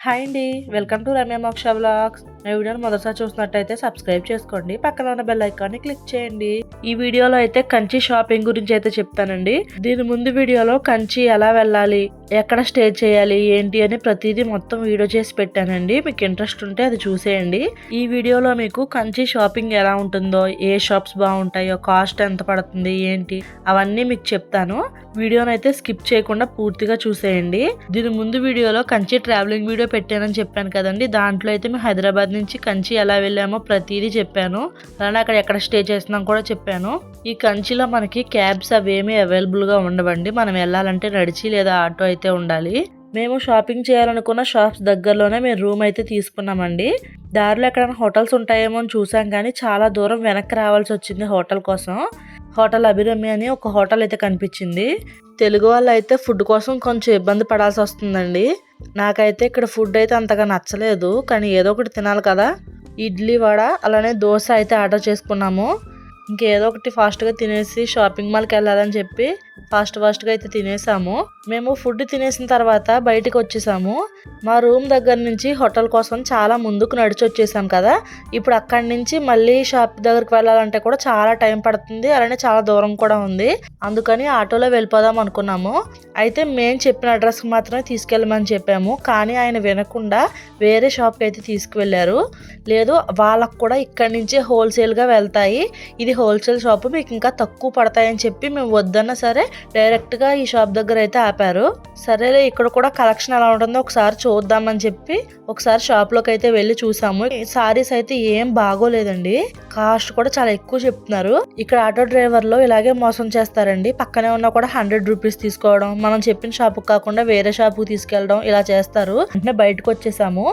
Hi అండి. Welcome to Ramya మోక్ష blogs. నా వీడియోని మొదటిసారి చూసినట్టయితే సబ్స్క్రైబ్ చేసుకోండి. పక్కన ఉన్న బెల్ ఐకాన్ని క్లిక్ చేయండి. ఈ వీడియోలో అయితే కంచి షాపింగ్ గురించి అయితే చెప్తానండి. దీని ముందు వీడియోలో కంచి ఎలా వెళ్ళాలి ఎక్కడ స్టే చేయాలి ఏంటి అని ప్రతిదీ మొత్తం వీడియో చేసి పెట్టానండి. మీకు ఇంట్రెస్ట్ ఉంటే అది చూసేయండి. ఈ వీడియోలో మీకు కంచి షాపింగ్ ఎలా ఉంటుందో ఏ షాప్స్ బాగుంటాయో కాస్ట్ ఎంత పడుతుంది ఏంటి అవన్నీ మీకు చెప్తాను. వీడియోని అయితే స్కిప్ చేయకుండా పూర్తిగా చూసేయండి. దీని ముందు వీడియోలో కంచి ట్రావెలింగ్ వీడియో పెట్టానని చెప్పాను కదండి. దాంట్లో అయితే మేము హైదరాబాద్ నుంచి కంచి ఎలా వెళ్ళామో ప్రతిదీ చెప్పాను. అలానే అక్కడ ఎక్కడ స్టే చేస్తున్నాం కూడా చెప్పాను. ఈ కంచిలో మనకి క్యాబ్స్ అవేమీ అవైలబుల్గా ఉండవండి. మనం వెళ్ళాలంటే నడిచి లేదా ఆటో అయితే ఉండాలి. మేము షాపింగ్ చేయాలనుకున్న షాప్స్ దగ్గరలోనే మేము రూమ్ అయితే తీసుకున్నామండి. దారిలో ఎక్కడైనా హోటల్స్ ఉంటాయేమో అని చూసాం కానీ చాలా దూరం వెనక్కి రావాల్సి వచ్చింది హోటల్ కోసం. హోటల్ అభిరమ్య అని ఒక హోటల్ అయితే కనిపించింది. తెలుగు వాళ్ళు అయితే ఫుడ్ కోసం కొంచెం ఇబ్బంది పడాల్సి వస్తుందండి. నాకైతే ఇక్కడ ఫుడ్ అయితే అంతగా నచ్చలేదు కానీ ఏదో ఒకటి తినాలి కదా. ఇడ్లీ వడ అలానే దోశ అయితే ఆర్డర్ చేసుకున్నాము. ఇంకేదో ఒకటి ఫాస్ట్గా తినేసి షాపింగ్ మాల్కి వెళ్ళాలని చెప్పి ఫాస్ట్ ఫాస్ట్గా అయితే తినేసాము. మేము ఫుడ్ తినేసిన తర్వాత బయటికి వచ్చేసాము. మా రూమ్ దగ్గర నుంచి హోటల్ కోసం చాలా ముందుకు నడిచి వచ్చేసాం కదా. ఇప్పుడు అక్కడి నుంచి మళ్ళీ షాప్ దగ్గరికి వెళ్ళాలంటే కూడా చాలా టైం పడుతుంది. అలానే చాలా దూరం కూడా ఉంది. అందుకని ఆటోలో వెళ్ళిపోదాం అనుకున్నాము. అయితే మేము చెప్పిన అడ్రస్కి మాత్రమే తీసుకెళ్ళమని చెప్పాము. కానీ ఆయన వినకుండా వేరే షాప్కి అయితే తీసుకువెళ్ళారు. లేదు వాళ్ళకు కూడా ఇక్కడి నుంచే హోల్సేల్గా వెళ్తాయి. ఇది హోల్సేల్ షాపు మీకు ఇంకా తక్కువ పడతాయని చెప్పి మేము వద్దన్నా సరే డైరెక్ట్గా ఈ షాప్ దగ్గర అయితే ఆపారు. సరేలే ఇక్కడ కూడా కలెక్షన్ ఎలా ఉంటుందో ఒకసారి చూద్దామని చెప్పి ఒకసారి షాప్లోకి అయితే వెళ్ళి చూసాము. సారీస్ అయితే ఏం బాగోలేదండి. కాస్ట్ కూడా చాలా ఎక్కువ చెప్తున్నారు. ఇక్కడ ఆటో డ్రైవర్లు ఇలాగే మోసం చేస్తారండి. పక్కనే ఉన్నా కూడా హండ్రెడ్ రూపీస్ తీసుకోవడం మనం చెప్పిన షాపుకి కాకుండా వేరే షాపుకి తీసుకెళ్ళడం ఇలా చేస్తారు. అంటే బయటకు వచ్చేసాము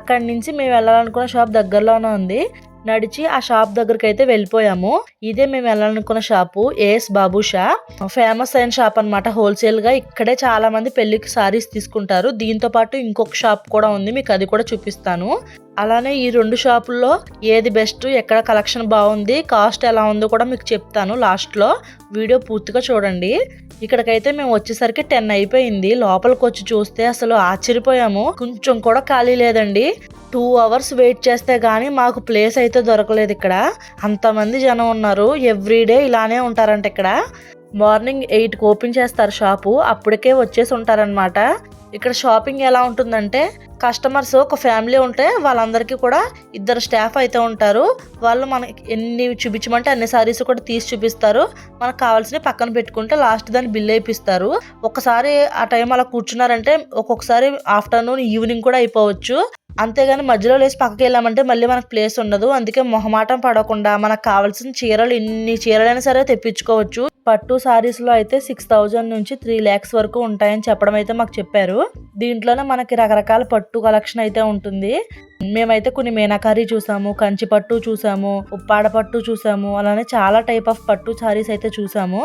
అక్కడి నుంచి మేము వెళ్ళాలనుకున్న షాప్ దగ్గరలోనే ఉంది. నడిచి ఆ షాప్ దగ్గరికి అయితే వెళ్ళిపోయాము. ఇదే మేము వెళ్ళాలనుకున్న shop AS Babu Sha. Famous అయిన షాప్ అనమాట హోల్సేల్గా ఇక్కడే చాలా మంది పెళ్ళికి సారీస్ తీసుకుంటారు. దీంతో పాటు ఇంకొక షాప్ కూడా ఉంది మీకు అది కూడా చూపిస్తాను. అలానే ఈ రెండు షాపుల్లో ఏది బెస్ట్ ఎక్కడ కలెక్షన్ బాగుంది కాస్ట్ ఎలా ఉందో కూడా మీకు చెప్తాను లాస్ట్లో. వీడియో పూర్తిగా చూడండి. ఇక్కడికైతే మేము వచ్చేసరికి టెన్ అయిపోయింది. లోపలికి వచ్చి చూస్తే అసలు ఆశ్చర్యపోయాము. కొంచెం కూడా ఖాళీ లేదండి. టూ అవర్స్ వెయిట్ చేస్తే కానీ మాకు ప్లేస్ అయితే దొరకలేదు ఇక్కడ. అంతమంది జనం ఉన్నారు. ఎవ్రీడే ఇలానే ఉంటారంట ఇక్కడ. మార్నింగ్ ఎయిట్కి ఓపెన్ చేస్తారు షాపు. అప్పటికే వచ్చేసి ఉంటారనమాట ఇక్కడ షాపింగ్ ఎలా ఉంటుందంటే కస్టమర్స్ ఒక ఫ్యామిలీ ఉంటే వాళ్ళందరికీ కూడా ఇద్దరు స్టాఫ్ అయితే ఉంటారు. వాళ్ళు మనకి ఎన్ని చూపించమంటే అన్ని సారీస్ కూడా తీసి చూపిస్తారు. మనకు కావాల్సినవి పక్కన పెట్టుకుంటే లాస్ట్ దాన్ని బిల్ అయిపిస్తారు ఒకసారి ఆ టైం అలా కూర్చున్నారంటే ఒక్కొక్కసారి ఆఫ్టర్నూన్ ఈవినింగ్ కూడా అయిపోవచ్చు. అంతేగాని మధ్యలో లేచి పక్కకి వెళ్ళామంటే మళ్ళీ మనకు ప్లేస్ ఉండదు. అందుకే మొహమాటం పడకుండా మనకు కావాల్సిన చీరలు ఎన్ని చీరలైనా సరే తెప్పించుకోవచ్చు. పట్టు సారీస్లో అయితే సిక్స్ థౌజండ్ నుంచి త్రీ ల్యాక్స్ వరకు ఉంటాయని చెప్పడం అయితే మాకు చెప్పారు. దీంట్లోనే మనకి రకరకాల పట్టు కలెక్షన్ అయితే ఉంటుంది. మేమైతే కొన్ని మీనాకారీ చూసాము కంచి పట్టు చూసాము ఉప్పాడ పట్టు చూసాము అలానే చాలా టైప్ ఆఫ్ పట్టు సారీస్ అయితే చూసాము.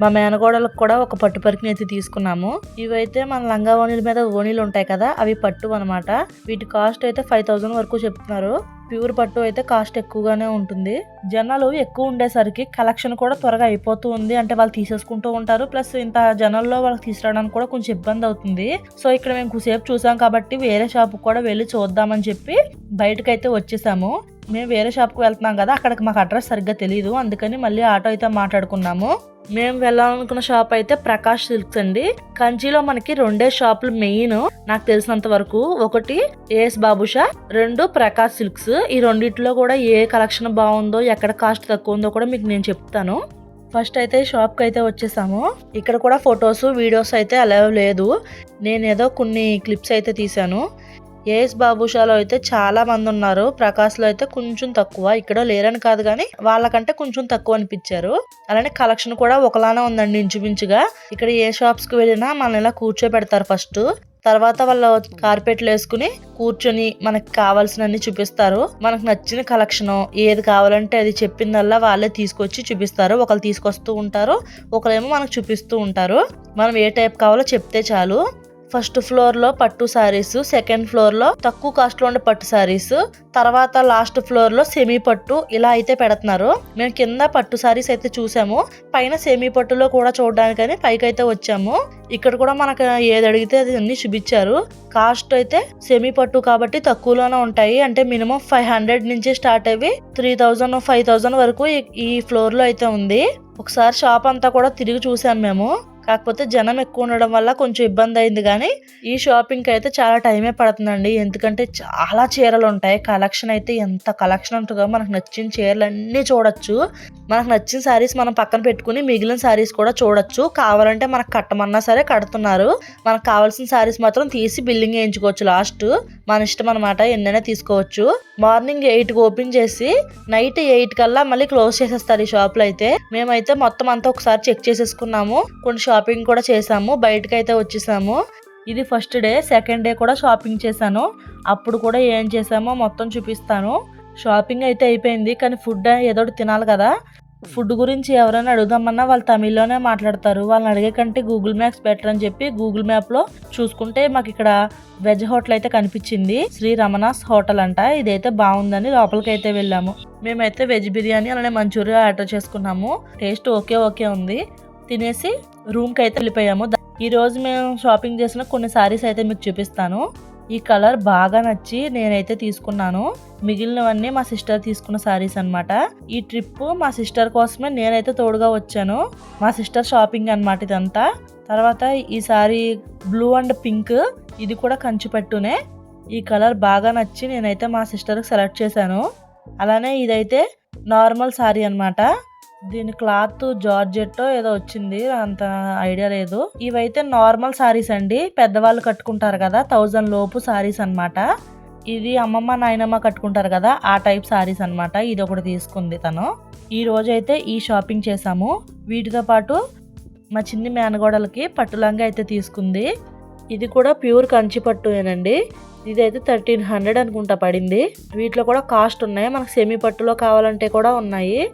మా మేనగోడలకు కూడా ఒక పట్టు పరికిని అయితే తీసుకున్నాము. ఇవైతే మన లంగా ఓణీల మీద ఓణీలు ఉంటాయి కదా అవి పట్టు అనమాట వీటి కాస్ట్ అయితే ఫైవ్ థౌసండ్ వరకు చెప్తున్నారు. ప్యూర్ పట్టు అయితే కాస్ట్ ఎక్కువగానే ఉంటుంది. జనాలు ఎక్కువ ఉండేసరికి కలెక్షన్ కూడా త్వరగా అయిపోతూ ఉంది. అంటే వాళ్ళు తీసేసుకుంటూ ఉంటారు. ప్లస్ ఇంత జనాల్లో వాళ్ళకి తీసుకురావడానికి కూడా కొంచెం ఇబ్బంది అవుతుంది. సో ఇక్కడ మేము కొద్దిసేపు చూసాం కాబట్టి వేరే షాప్ కూడా వెళ్ళి చూద్దామని చెప్పి బయటకైతే వచ్చేసాము. మేము వేరే షాప్కి వెళ్తున్నాం కదా అక్కడికి మాకు అడ్రస్ సరిగ్గా తెలియదు అందుకని మళ్ళీ ఆటో అయితే మాట్లాడుకున్నాము. మేము వెళ్ళాలనుకున్న షాప్ అయితే ప్రకాష్ సిల్క్స్ అండి. కంచిలో మనకి రెండే షాపులు మెయిన్ నాకు తెలిసినంత వరకు. ఒకటి ఏఎస్ బాబుషా రెండు ప్రకాష్ సిల్క్స్. ఈ రెండిట్లో కూడా ఏ కలెక్షన్ బాగుందో ఎక్కడ కాస్ట్ తక్కువ ఉందో కూడా మీకు నేను చెప్తాను. ఫస్ట్ అయితే షాప్కి అయితే వచ్చేసాము. ఇక్కడ కూడా ఫొటోస్ వీడియోస్ అయితే అలా లేదు. నేను ఏదో కొన్ని క్లిప్స్ అయితే తీశాను. ఏఎస్ బాబుషాలో అయితే చాలా మంది ఉన్నారు. ప్రకాష్లో అయితే కొంచెం తక్కువ. ఇక్కడ లేరని కాదు కానీ వాళ్ళకంటే కొంచెం తక్కువ అనిపించారు. అలానే కలెక్షన్ కూడా ఒకలానే ఉందండి ఇంచుమించుగా. ఇక్కడ ఏ షాప్స్కి వెళ్ళినా మన ఇలా కూర్చోబెడతారు ఫస్ట్. తర్వాత వాళ్ళు కార్పెట్లు వేసుకుని కూర్చొని మనకు కావాల్సినన్ని చూపిస్తారు. మనకు నచ్చిన కలెక్షన్ ఏది కావాలంటే అది చెప్పిందల్లా వాళ్ళే తీసుకొచ్చి చూపిస్తారు. ఒకరు తీసుకొస్తూ ఉంటారు ఒకరేమో మనకు చూపిస్తూ ఉంటారు. మనం ఏ టైప్ కావాలో చెప్తే చాలు. ఫస్ట్ ఫ్లోర్లో పట్టు సారీస్ సెకండ్ ఫ్లోర్లో తక్కువ కాస్ట్లో ఉండే పట్టు సారీస్ తర్వాత లాస్ట్ ఫ్లోర్లో సెమీ పట్టు ఇలా అయితే పెడుతున్నారు. మేము కింద పట్టు సారీస్ అయితే చూసాము. పైన సెమీ పట్టులో కూడా చూడడానికని పైకి అయితే వచ్చాము. ఇక్కడ కూడా మనకు ఏది అడిగితే అది అన్ని చూపించారు. కాస్ట్ అయితే సెమీ పట్టు కాబట్టి తక్కువలోనే ఉంటాయి. అంటే మినిమం ఫైవ్ హండ్రెడ్ నుంచి స్టార్ట్ అయ్యి త్రీ థౌజండ్ ఫైవ్ థౌజండ్ వరకు ఈ- ఫ్లోర్లో ఫ్లోర్లో అయితే ఉంది. ఒకసారి షాప్ అంతా కూడా తిరిగి చూసాము మేము. కాకపోతే జనం ఎక్కువ ఉండడం వల్ల కొంచెం ఇబ్బంది అయింది. కానీ ఈ షాపింగ్కి అయితే చాలా టైమే పడుతుందండి. ఎందుకంటే చాలా చీరలు ఉంటాయి. కలెక్షన్ అయితే ఎంత కలెక్షన్ ఉంటుందో మనకు నచ్చిన చీరలు అన్నీ చూడొచ్చు. మనకు నచ్చిన శారీస్ మనం పక్కన పెట్టుకుని మిగిలిన శారీస్ కూడా చూడొచ్చు. కావాలంటే మనకు కట్టమన్నా సరే కడుతున్నారు. మనకు కావాల్సిన శారీస్ మాత్రం తీసి బిల్లింగ్ వేయించుకోవచ్చు లాస్ట్ మన ఇష్టం అనమాట ఎన్నైనా తీసుకోవచ్చు. మార్నింగ్ ఎయిట్కి ఓపెన్ చేసి నైట్ ఎయిట్ కల్లా మళ్ళీ క్లోజ్ చేసేస్తారు ఈ షాప్లో అయితే. మేమైతే మొత్తం అంతా ఒకసారి చెక్ చేసేసుకున్నాము. కొన్ని షాప్ షాపింగ్ కూడా చేసాము బయటకు అయితే వచ్చేసాము. ఇది ఫస్ట్ డే సెకండ్ డే కూడా షాపింగ్ చేశాను. అప్పుడు కూడా ఏం చేసామో మొత్తం చూపిస్తాను. షాపింగ్ అయితే అయిపోయింది కానీ ఫుడ్ ఏదో ఒకటి తినాలి కదా. ఫుడ్ గురించి ఎవరైనా అడుగుదామన్నా వాళ్ళు తమిళ్ళోనే మాట్లాడతారు. వాళ్ళని అడిగే కంటే గూగుల్ మ్యాప్స్ బెటర్ అని చెప్పి గూగుల్ మ్యాప్లో చూసుకుంటే మాకు ఇక్కడ వెజ్ హోటల్ అయితే కనిపించింది. శ్రీ రమణాస్ హోటల్ అంట. ఇదైతే బాగుందని లోపలికి అయితే వెళ్ళాము. మేమైతే వెజ్ బిర్యానీ అలానే మంచూరియా ఆర్డర్ చేసుకున్నాము. టేస్ట్ ఓకే ఓకే ఉంది. తినేసి రూమ్కి అయితే వెళ్ళిపోయాము ఈరోజు మేము షాపింగ్ చేసిన కొన్ని సారీస్ అయితే మీకు చూపిస్తాను. ఈ కలర్ బాగా నచ్చి నేనైతే తీసుకున్నాను. మిగిలినవన్నీ మా సిస్టర్ తీసుకున్న సారీస్ అన్నమాట. ఈ ట్రిప్ మా సిస్టర్ కోసమే నేనైతే తోడుగా వచ్చాను. మా సిస్టర్ షాపింగ్ అన్నమాట ఇదంతా. తర్వాత ఈ సారీ బ్లూ అండ్ పింక్ ఇది కూడా కంచిపెట్టునే ఈ కలర్ బాగా నచ్చి నేనైతే మా సిస్టర్కి సెలెక్ట్ చేశాను. అలానే ఇదైతే నార్మల్ సారీ అన్నమాట. దీని క్లాత్ జార్జెట్టో ఏదో వచ్చింది అంత ఐడియా లేదు. ఇవైతే నార్మల్ సారీస్ అండి. పెద్దవాళ్ళు కట్టుకుంటారు కదా థౌజండ్ లోపు సారీస్ అన్నమాట. ఇది అమ్మమ్మ నాయనమ్మ కట్టుకుంటారు కదా ఆ టైప్ సారీస్ అన్నమాట. ఇది ఒకటి తీసుకుంది తను. ఈ రోజైతే ఈ షాపింగ్ చేసాము వీటితో పాటు మా చిన్ని మేనగోడలకి పట్టులంగా అయితే తీసుకుంది. ఇది కూడా ప్యూర్ కంచి పట్టుయేనండి ఇదైతే థర్టీన్ హండ్రెడ్ అనుకుంటా పడింది. వీటిలో కూడా కాస్ట్ ఉన్నాయి. మనకు సెమీ పట్టులో కావాలంటే కూడా ఉన్నాయి.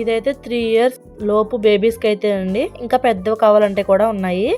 ఇదైతే త్రీ ఇయర్స్ లోపు బేబీస్కి అయితే అండి. ఇంకా పెద్దవి కావాలంటే కూడా ఉన్నాయి.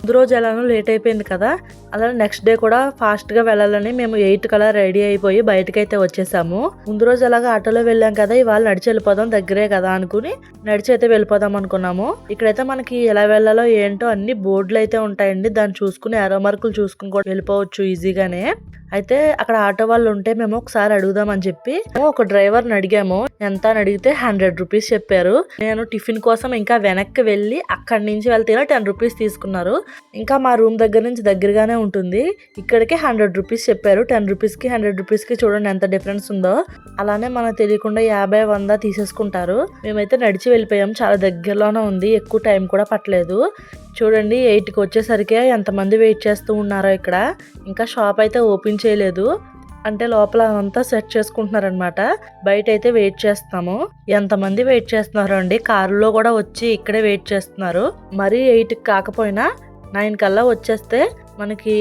ముందు రోజు ఎలానో లేట్ అయిపోయింది కదా. అలా నెక్స్ట్ డే కూడా ఫాస్ట్గా వెళ్ళాలని మేము ఎయిట్ కలా రెడీ అయిపోయి బయటకి అయితే వచ్చేసాము. ముందు రోజు అలాగా ఆటోలో వెళ్ళాం కదా ఇవాళ నడిచి వెళ్ళిపోదాం దగ్గరే కదా అనుకుని నడిచి అయితే వెళ్ళిపోదాం అనుకున్నాము. ఇక్కడైతే మనకి ఎలా వెళ్ళాలో ఏంటో అన్ని బోర్డులు అయితే ఉంటాయండి. దాన్ని చూసుకుని ఆరో మార్కులు చూసుకుని కూడా వెళ్ళిపోవచ్చు ఈజీగానే అయితే అక్కడ ఆటో వాళ్ళు ఉంటే మేము ఒకసారి అడుగుదామని చెప్పి ఒక డ్రైవర్ని అడిగాము. ఎంత అని అడిగితే హండ్రెడ్ రూపీస్ చెప్పారు. నేను టిఫిన్ కోసం ఇంకా వెనక్కి వెళ్ళి అక్కడి నుంచి వెళ్తేనే టెన్ రూపీస్ తీసుకున్నారు. ఇంకా మా రూమ్ దగ్గర నుంచి దగ్గరగానే ఉంటుంది. ఇక్కడికి హండ్రెడ్ రూపీస్ చెప్పారు. టెన్ రూపీస్కి హండ్రెడ్ రూపీస్కి చూడండి ఎంత డిఫరెన్స్ ఉందో. అలానే మనకు తెలియకుండా యాభై వంద తీసేసుకుంటారు. మేమైతే నడిచి వెళ్ళిపోయాం. చాలా దగ్గరలోనే ఉంది. ఎక్కువ టైం కూడా పట్టలేదు. చూడండి ఎయిట్కి వచ్చేసరికి ఎంతమంది వెయిట్ చేస్తూ ఉన్నారో ఇక్కడ. ఇంకా షాప్ అయితే ఓపెన్ చేయలేదు. అంటే లోపల అంతా సెట్ చేసుకుంటున్నారనమాట బయట అయితే వెయిట్ చేస్తాము ఎంతమంది వెయిట్ చేస్తున్నారు అండి. కారులో కూడా వచ్చి ఇక్కడే వెయిట్ చేస్తున్నారు. మరీ ఎయిట్కి కాకపోయినా నైన్ కల్లా వచ్చేస్తే మనకి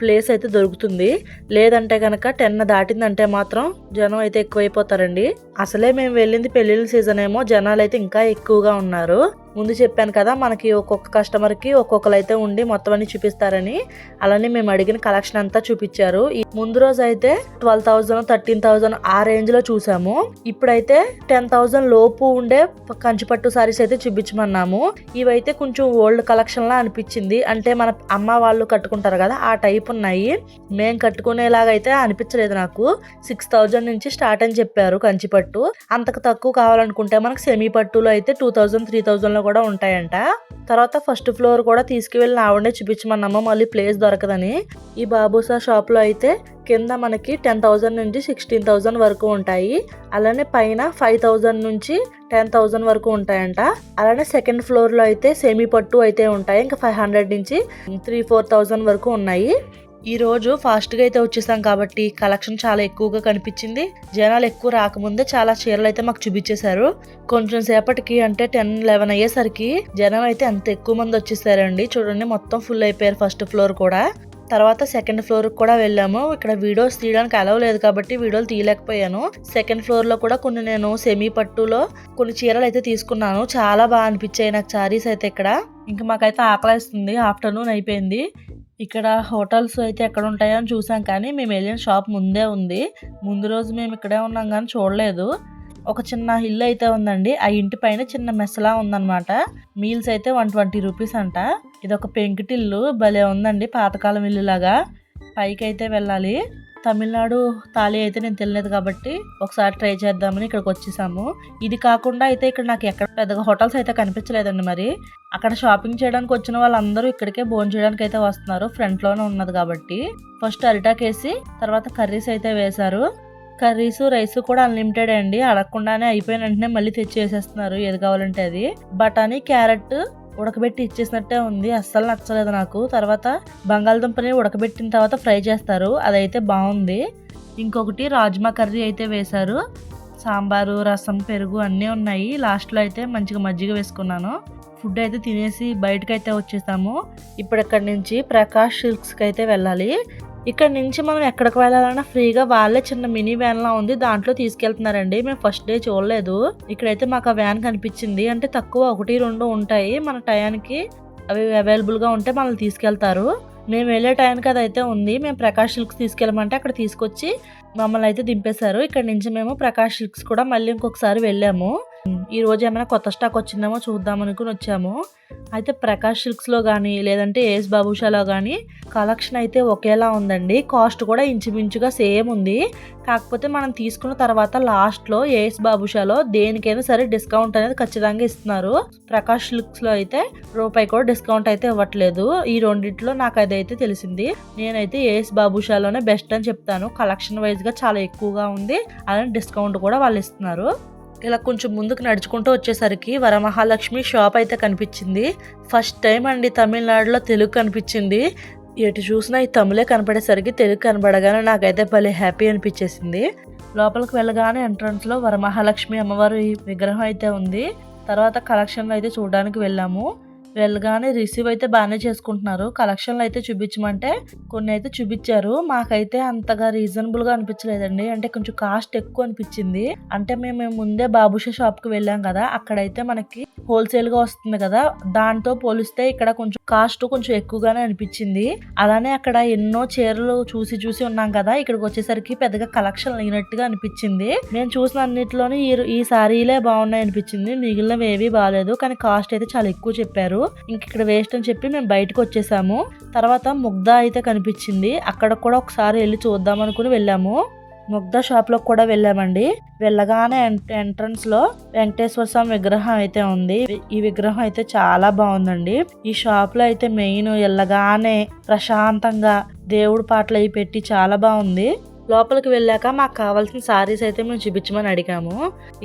ప్లేస్ అయితే దొరుకుతుంది. లేదంటే కనుక టెన్ దాటిందంటే మాత్రం జనం అయితే ఎక్కువైపోతారండి. అసలే మేము వెళ్ళింది పెళ్ళిళ్ళ సీజన్ ఏమో జనాలు అయితే ఇంకా ఎక్కువగా ఉన్నారు. ముందు చెప్పాను కదా మనకి ఒక్కొక్క కస్టమర్కి ఒక్కొక్కరు అయితే ఉండి మొత్తం అన్ని చూపిస్తారని. అలానే మేము అడిగిన కలెక్షన్ అంతా చూపించారు. ముందు రోజు అయితే ట్వెల్వ్ థౌజండ్ థర్టీన్ థౌజండ్ ఆ రేంజ్లో చూసాము. ఇప్పుడైతే టెన్ థౌజండ్ లోపు ఉండే కంచిపట్టు సారీస్ అయితే చూపించమన్నాము. ఇవైతే కొంచెం ఓల్డ్ కలెక్షన్ లా అనిపించింది. అంటే మన అమ్మ వాళ్ళు కట్టుకుంటారు కదా ఆ టైప్ ఉన్నాయి. మేము కట్టుకునేలాగా అయితే అనిపించలేదు నాకు. సిక్స్ థౌజండ్ నుంచి స్టార్ట్ అని చెప్పారు కంచిపట్టు. అంతకు తక్కువ కావాలనుకుంటే మనకు సెమీ పట్టులో అయితే టూ థౌజండ్ త్రీ థౌజండ్లో కూడా ఉంటాయంట. తర్వాత ఫస్ట్ ఫ్లోర్ కూడా తీసుకువెళ్ళిన ఆవిడనే చూపించమన్నాము. మళ్ళీ ప్లేస్ దొరకదని. ఈ బాబుసా షాప్లో అయితే కింద మనకి టెన్ థౌజండ్ నుంచి సిక్స్టీన్ థౌజండ్ వరకు ఉంటాయి. అలానే పైన ఫైవ్ థౌజండ్ నుంచి టెన్ థౌజండ్ వరకు ఉంటాయంట. అలానే సెకండ్ ఫ్లోర్లో అయితే సెమీ పట్టు అయితే ఉంటాయి. ఇంకా ఫైవ్ హండ్రెడ్ నుంచి త్రీ ఫోర్ థౌజండ్ వరకు ఉన్నాయి. ఈ రోజు అయితే వచ్చేసాం కాబట్టి కలెక్షన్ చాలా ఎక్కువగా కనిపించింది. జనాలు ఎక్కువ రాకముందే చాలా చీరలు అయితే మాకు చూపించేశారు. కొంచెం సేపటికి అంటే టెన్ లెవెన్ అయ్యేసరికి జనం అయితే అంత ఎక్కువ మంది వచ్చేసారండి. చూడండి మొత్తం ఫుల్ అయిపోయారు ఫస్ట్ ఫ్లోర్ కూడా. తర్వాత సెకండ్ ఫ్లోర్ కూడా వెళ్ళాము. ఇక్కడ వీడియోస్ తీయడానికి అలవ్ లేదు కాబట్టి వీడియోలు తీయలేకపోయాను. సెకండ్ ఫ్లోర్లో కూడా కొన్ని నేను సెమీ పట్టులో కొన్ని చీరలు అయితే తీసుకున్నాను. చాలా బాగా అనిపించాయి నాకు శారీస్ అయితే ఇక్కడ. ఇంకా మాకైతే ఆకలిస్తుంది. ఆఫ్టర్నూన్ అయిపోయింది. ఇక్కడ హోటల్స్ అయితే ఎక్కడ ఉంటాయో అని చూసాం కానీ మేము వెళ్ళిన షాప్ ముందే ఉంది. ముందు రోజు మేము ఇక్కడే ఉన్నాం కానీ చూడలేదు. ఒక చిన్న ఇల్లు అయితే ఉందండి. ఆ ఇంటి పైన చిన్న మెస్లా ఉందన్నమాట. మీల్స్ అయితే వన్ ట్వంటీ రూపీస్ అంట. ఇది ఒక పెంకుటిల్లు. భలే ఉందండి. పాతకాలం ఇల్లు లాగా పైకి అయితే వెళ్ళాలి. తమిళనాడు తాళి అయితే నేను తెలియలేదు కాబట్టి ఒకసారి ట్రై చేద్దామని ఇక్కడికి వచ్చేసాము. ఇది కాకుండా అయితే ఇక్కడ నాకు ఎక్కడ పెద్దగా హోటల్స్ అయితే కనిపించలేదండి మరి. అక్కడ షాపింగ్ చేయడానికి వచ్చిన వాళ్ళందరూ ఇక్కడికే భోజనం చేయడానికి అయితే వస్తున్నారు. ఫ్రంట్లోనే ఉన్నది కాబట్టి. ఫస్ట్ అరిటాక్ వేసి తర్వాత కర్రీస్ అయితే వేశారు. కర్రీస్ రైస్ కూడా అన్లిమిటెడ్ అండి. అడగకుండానే అయిపోయిన వెంటనే మళ్ళీ తెచ్చి వేసేస్తున్నారు. ఏది కావాలంటే అది. బఠానీ క్యారెట్ ఉడకబెట్టి ఇచ్చేసినట్టే ఉంది. అస్సలు నచ్చలేదు నాకు. తర్వాత బంగాళదుంపని ఉడకబెట్టిన తర్వాత ఫ్రై చేస్తారు. అదైతే బాగుంది. ఇంకొకటి రాజ్మా కర్రీ అయితే వేశారు. సాంబారు రసం పెరుగు అన్నీ ఉన్నాయి. లాస్ట్లో అయితే మంచిగా మజ్జిగ వేసుకున్నాను. ఫుడ్ అయితే తినేసి బయటకైతే అయితే వచ్చేసాము. ఇప్పుడు ఇక్కడ నుంచి ప్రకాష్ సిల్క్స్కి అయితే వెళ్ళాలి. ఇక్కడ నుంచి మనం ఎక్కడికి వెళ్ళాలన్నా ఫ్రీగా వాళ్ళే చిన్న మినీ వ్యాన్ లా ఉంది దాంట్లో తీసుకెళ్తున్నారండి. మేము ఫస్ట్ డే చూడలేదు. ఇక్కడైతే మాకు ఆ వ్యాన్ కనిపించింది. అంటే తక్కువ ఒకటి రెండు ఉంటాయి మన టయానికి. అవి అవైలబుల్గా ఉంటే మనల్ని తీసుకెళ్తారు. మేము వెళ్ళే టైంకి అది అయితే ఉంది. మేము ప్రకాష్ సిల్క్స్ తీసుకెళ్ళమంటే అక్కడ తీసుకొచ్చి మమ్మల్ని అయితే దింపేశారు. ఇక్కడ నుంచి మేము ప్రకాష్ సిల్క్స్ కూడా మళ్ళీ ఇంకొకసారి వెళ్ళాము. ఈ రోజు ఏమైనా కొత్త స్టాక్ వచ్చిందేమో చూద్దాం అనుకుని వచ్చాము. అయితే ప్రకాష్ సిల్క్స్లో కానీ లేదంటే ఏస్ బాబుషాలో కానీ కలెక్షన్ అయితే ఒకేలా ఉందండి. కాస్ట్ కూడా ఇంచుమించుగా సేమ్ ఉంది. కాకపోతే మనం తీసుకున్న తర్వాత లాస్ట్లో ఏస్ బాబుషాలో దేనికైనా సరే డిస్కౌంట్ అనేది ఖచ్చితంగా ఇస్తున్నారు. ప్రకాష్ సిల్క్స్లో అయితే రూపాయి కూడా డిస్కౌంట్ అయితే ఇవ్వట్లేదు. ఈ రెండిట్లో నాకు అదైతే తెలిసింది. నేనైతే ఏస్ బాబుషాలోనే బెస్ట్ అని చెప్తాను. కలెక్షన్ వైజ్గా చాలా ఎక్కువగా ఉంది. అలానే డిస్కౌంట్ కూడా వాళ్ళు ఇస్తున్నారు. ఇలా కొంచెం ముందుకు నడుచుకుంటూ వచ్చేసరికి వరమహాలక్ష్మి షాప్ అయితే కనిపించింది. ఫస్ట్ టైం అండి తమిళనాడులో తెలుగు కనిపించింది. ఎటు చూసినా ఈ తమిళే కనపడేసరికి తెలుగు కనబడగానే నాకైతే భలే హ్యాపీ అనిపించేసింది. లోపలికి వెళ్ళగానే ఎంట్రన్స్లో వరమహాలక్ష్మి అమ్మవారి విగ్రహం అయితే ఉంది. తర్వాత కలెక్షన్లు అయితే చూడడానికి వెళ్ళాము. వెళ్ళగానే రిసీవ్ అయితే బాగానే చేసుకుంటున్నారు. కలెక్షన్లు అయితే చూపించమంటే కొన్ని అయితే చూపించారు. మాకైతే అంతగా రీజనబుల్గా అనిపించలేదండి. అంటే కొంచెం కాస్ట్ ఎక్కువ అనిపించింది. అంటే మేము ముందే బాబుషా షాప్కి వెళ్ళాం కదా అక్కడైతే మనకి హోల్సేల్గా వస్తుంది కదా దాంతో పోలిస్తే ఇక్కడ కొంచెం కాస్ట్ కొంచెం ఎక్కువగానే అనిపించింది. అలానే అక్కడ ఎన్నో చీరలు చూసి చూసి ఉన్నాం కదా ఇక్కడికి వచ్చేసరికి పెద్దగా కలెక్షన్ లేనట్టుగా అనిపించింది. నేను చూసిన అన్నిటిలోని ఈ ఈ సారీలే బాగున్నాయి అనిపించింది మిగిలినవి ఏవి బాగాలేదు కానీ కాస్ట్ అయితే చాలా ఎక్కువ చెప్పారు. ఇంక ఇక్కడ వేస్ట్ అని చెప్పి మేము బయటకు వచ్చేసాము. తర్వాత ముగ్ధ అయితే కనిపించింది అక్కడ కూడా ఒకసారి వెళ్ళి చూద్దాం అనుకుని వెళ్ళాము. ముగ్ధ షాప్లో కూడా వెళ్ళామండి. వెళ్ళగానే ఎంట్రన్స్లో వెంకటేశ్వర స్వామి విగ్రహం అయితే ఉంది. ఈ విగ్రహం అయితే చాలా బాగుందండి. ఈ షాప్లో అయితే మెయిన్ వెళ్ళగానే ప్రశాంతంగా దేవుడు పాటలు అవి పెట్టి చాలా బాగుంది. లోపలికి వెళ్ళాక మాకు కావాల్సిన సారీస్ అయితే మేము చూపించమని అడిగాము.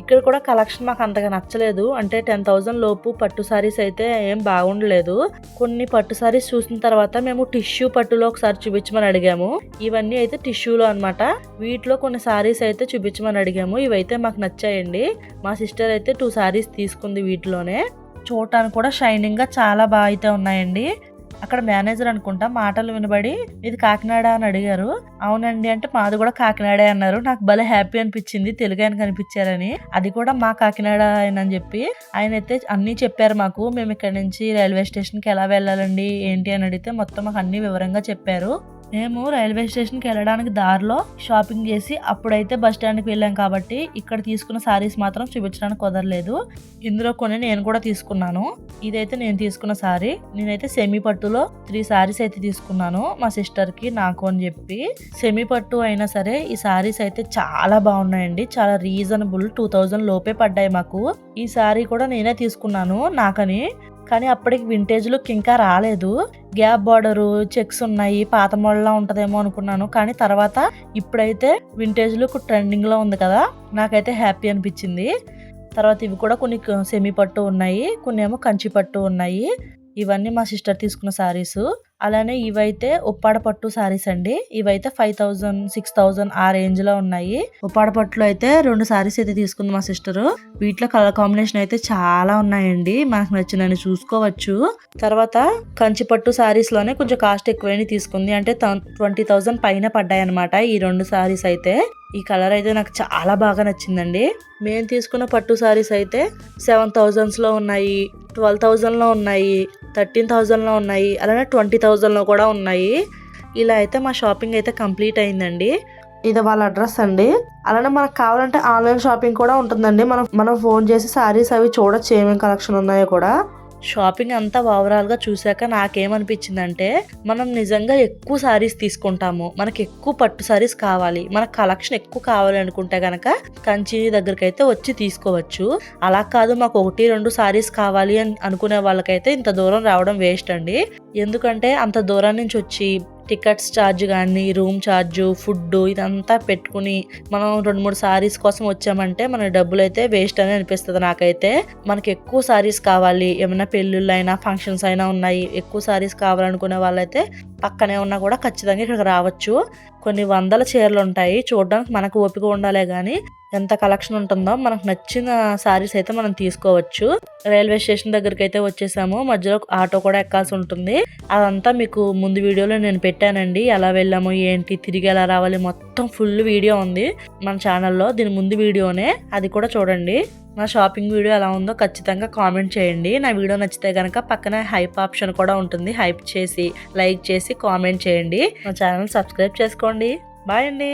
ఇక్కడ కూడా కలెక్షన్ మాకు అంతగా నచ్చలేదు. అంటే టెన్ థౌజండ్ లోపు పట్టు సారీస్ అయితే ఏం బాగుండలేదు. కొన్ని పట్టు సారీస్ చూసిన తర్వాత మేము టిష్యూ పట్టులో ఒకసారి చూపించమని అడిగాము. ఇవన్నీ అయితే టిష్యూలో అనమాట వీటిలో కొన్ని సారీస్ అయితే చూపించమని అడిగాము. ఇవైతే మాకు నచ్చాయండి. మా సిస్టర్ అయితే టూ సారీస్ తీసుకుంది వీటిలోనే. చూడటానికి కూడా షైనింగ్గా చాలా బాగా అయితే ఉన్నాయండి. అక్కడ మేనేజర్ అనుకుంటా మాటలు వినబడి ఇది కాకినాడ అని అడిగారు. అవునండి అంటే మాది కూడా కాకినాడే అన్నారు. నాకు భలే హ్యాపీ అనిపించింది. తెలుగు ఆయన కనిపించారని. అది కూడా మా కాకినాడ ఆయన అని చెప్పి ఆయన అయితే అన్నీ చెప్పారు మాకు. మేము ఇక్కడ నుంచి రైల్వే స్టేషన్కి ఎలా వెళ్ళాలండి? ఏంటి? అని అడిగితే మొత్తం మాకు అన్ని వివరంగా చెప్పారు. మేము రైల్వే స్టేషన్కి వెళ్ళడానికి దారిలో షాపింగ్ చేసి అప్పుడైతే బస్ స్టాండ్కి వెళ్ళాం కాబట్టి ఇక్కడ తీసుకున్న సారీస్ మాత్రం చూపించడానికి కుదరలేదు. ఇందులో కొన్ని నేను కూడా తీసుకున్నాను. ఇదైతే నేను తీసుకున్న సారీ. నేనైతే సెమీ పట్టులో త్రీ సారీస్ అయితే తీసుకున్నాను మా సిస్టర్కి నాకు అని చెప్పి. సెమీ పట్టు అయినా సరే ఈ సారీస్ అయితే చాలా బాగున్నాయండి. చాలా రీజనబుల్ టూ థౌజండ్ లోపే పడ్డాయి మాకు. ఈ సారీ కూడా నేనే తీసుకున్నాను నాకని. కానీ అప్పటికి వింటేజ్ లుక్ ఇంకా రాలేదు. గ్యాప్ బార్డరు చెక్స్ ఉన్నాయి పాత మోడల్లా ఉంటదేమో అనుకున్నాను. కానీ తర్వాత ఇప్పుడైతే వింటేజ్ లుక్ ట్రెండింగ్లో ఉంది కదా నాకైతే హ్యాపీ అనిపించింది. తర్వాత ఇవి కూడా కొన్ని సెమీ పట్టు ఉన్నాయి కొన్ని ఏమో కంచి పట్టు ఉన్నాయి. ఇవన్నీ మా సిస్టర్ తీసుకున్న శారీస్ అలానే ఇవైతే ఉప్పాడ పట్టు సారీస్ అండి. ఇవైతే ఫైవ్ థౌజండ్ సిక్స్ థౌజండ్ ఆ రేంజ్లో ఉన్నాయి. ఉప్పాడ పట్టులో అయితే రెండు సారీస్ అయితే తీసుకుంది మా సిస్టర్ వీటిలో కలర్ కాంబినేషన్ అయితే చాలా ఉన్నాయండి. మనకు నచ్చినని చూసుకోవచ్చు. తర్వాత కంచి పట్టు సారీస్లోనే కొంచెం కాస్ట్ ఎక్కువైనా తీసుకుంది. అంటే ట్వంటీ థౌజండ్ పైన పడ్డాయి అనమాట ఈ రెండు సారీస్ అయితే. ఈ కలర్ అయితే నాకు చాలా బాగా నచ్చిందండి. మేము తీసుకున్న పట్టు సారీస్ అయితే సెవెన్ థౌజండ్స్లో ఉన్నాయి ట్వెల్వ్ థౌజండ్లో ఉన్నాయి థర్టీన్ థౌజండ్లో ఉన్నాయి అలానే ట్వంటీ థౌజండ్లో కూడా ఉన్నాయి. ఇలా అయితే మా షాపింగ్ అయితే కంప్లీట్ అయిందండి. ఇది వాళ్ళ అడ్రస్ అండి. అలానే మనకు కావాలంటే ఆన్లైన్ షాపింగ్ కూడా ఉంటుందండి. మనం మనం ఫోన్ చేసి సారీస్ అవి చూడొచ్చు ఏమేమి కలెక్షన్ ఉన్నాయో కూడా. షాపింగ్ అంతా ఓవరాల్గా నాకేమనిపించిందంటే మనం నిజంగా ఎక్కువ శారీస్ తీసుకుంటాము. మనకి ఎక్కువ పట్టు శారీస్ కావాలి. మన కలెక్షన్ ఎక్కువ కావాలి అనుకుంటే కనుక కంచి దగ్గరికి అయితే వచ్చి తీసుకోవచ్చు. అలా కాదు మాకు ఒకటి రెండు శారీస్ కావాలి అని అనుకునే వాళ్ళకైతే ఇంత దూరం రావడం వేస్ట్ అండి. ఎందుకంటే అంత దూరం నుంచి వచ్చి టికెట్స్ ఛార్జ్ కానీ రూమ్ ఛార్జు ఫుడ్ ఇదంతా పెట్టుకుని మనం రెండు మూడు సారీస్ కోసం వచ్చామంటే మన డబ్బులు అయితే వేస్ట్ అని అనిపిస్తుంది నాకైతే. మనకి ఎక్కువ సారీస్ కావాలి. ఏమైనా పెళ్ళిళ్ళు అయినా ఫంక్షన్స్ అయినా ఉన్నాయి ఎక్కువ సారీస్ కావాలనుకునే వాళ్ళైతే పక్కనే ఉన్నా కూడా ఖచ్చితంగా ఇక్కడికి రావచ్చు. కొన్ని వందల చీరలు ఉంటాయి. చూడడానికి మనకు ఓపిక ఉండాలే కానీ ఎంత కలెక్షన్ ఉంటుందో మనకు నచ్చిన సారీస్ అయితే మనం తీసుకోవచ్చు. రైల్వే స్టేషన్ దగ్గరికి అయితే వచ్చేసాము. మధ్యలో ఆటో కూడా ఎక్కాల్సి ఉంటుంది. అదంతా మీకు ముందు వీడియోలో నేను పెట్టానండి. ఎలా వెళ్ళాము ఏంటి తిరిగి ఎలా రావాలి మొత్తం ఫుల్ వీడియో ఉంది మన ఛానల్లో. దీని ముందు వీడియోనే. అది కూడా చూడండి. నా షాపింగ్ వీడియో ఎలా ఉందో ఖచ్చితంగా కామెంట్ చేయండి. నా వీడియో నచ్చితే కనుక పక్కన హైప్ ఆప్షన్ కూడా ఉంటుంది. హైప్ చేసి లైక్ చేసి కామెంట్ చేయండి. నా ఛానల్ సబ్స్క్రైబ్ చేసుకోండి. బాయ్ అండి.